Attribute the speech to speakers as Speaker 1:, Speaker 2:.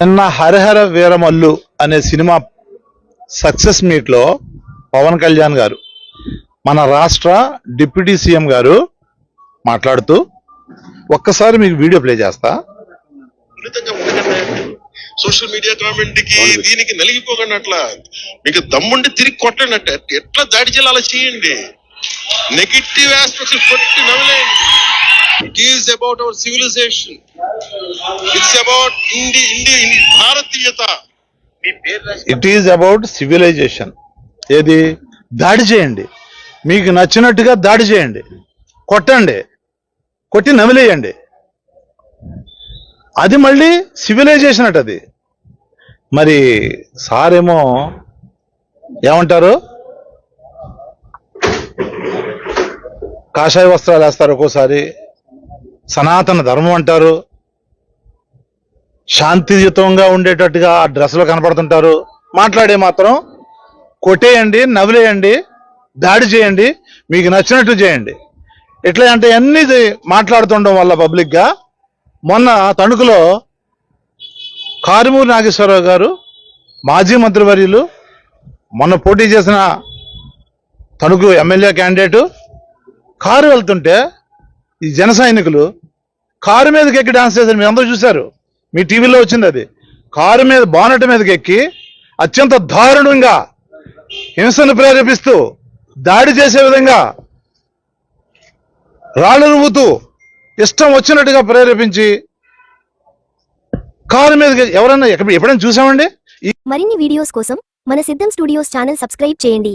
Speaker 1: నిన్న హరిహర వీరమల్లు అనే cinema success మీట్లో పవన్ కళ్యాణ్ గారు మన రాష్ట్ర డిప్యూటీ సీఎం గారు మాట్లాడుతూ ఒక్కసారి మీకు వీడియో ప్లే చేస్తా.
Speaker 2: సోషల్ మీడియా కామెంట్కి దీనికి నలిగిపోకండి అట్లా మీకు దమ్ముండి తిరిగి కొట్టండి ఎట్లా దాడి చేయాలి అలా చేయండి. నెగిటివ్ ఆస్పెక్ట్స్ కొట్టి నవ్వలేండి it is about our civilization it's about ఇండి ఇండి భారతీయత
Speaker 1: ఇట్ ఈజ్ అబౌట్ సివిలైజేషన్ ఏది? దాడి చేయండి. మీకు నచ్చినట్టుగా దాడి చేయండి. కొట్టండి. కొట్టి నమిలేయండి. అది మళ్ళీ సివిలైజేషన్ అట అది. మరి సారేమో ఏమంటారు? కాషాయ వస్త్రాలు వేస్తారు ఒక్కోసారి. సనాతన ధర్మం అంటారు. శాంతియుతంగా ఉండేటట్టుగా ఆ డ్రెస్లో కనపడుతుంటారు. మాట్లాడే మాత్రం కొట్టేయండి నవ్వులేయండి దాడి చేయండి మీకు నచ్చినట్టు చేయండి. ఎట్లా అంటే అన్ని మాట్లాడుతుండడం వల్ల పబ్లిక్గా మొన్న తణుకులో కారుమూరి నాగేశ్వరరావు గారు మాజీ మంత్రివర్యులు మొన్న పోటీ చేసిన తణుకు ఎమ్మెల్యే క్యాండిడేటు కారు వెళ్తుంటే ఈ జన సైనికులు కారు మీదకి ఎక్కి డాన్స్ చేశారు మీరు అందరూ చూశారు. మీ టీవీలో వచ్చింది అది. కారు మీద బానెట్ మీదకి ఎక్కి అత్యంత దారుణంగా హింసను ప్రేరేపిస్తూ దాడి చేసే విధంగా రాళ్ళు రువ్వుతూ ఇష్టం వచ్చినట్టుగా ప్రేరేపించి కారు మీదకి ఎవరన్నా ఎక్కడ ఎప్పుడైనా చూసామండి?
Speaker 3: మరిన్ని వీడియోస్ కోసం మన సిద్ధం స్టూడియోస్ ఛానల్ సబ్స్క్రైబ్ చేయండి.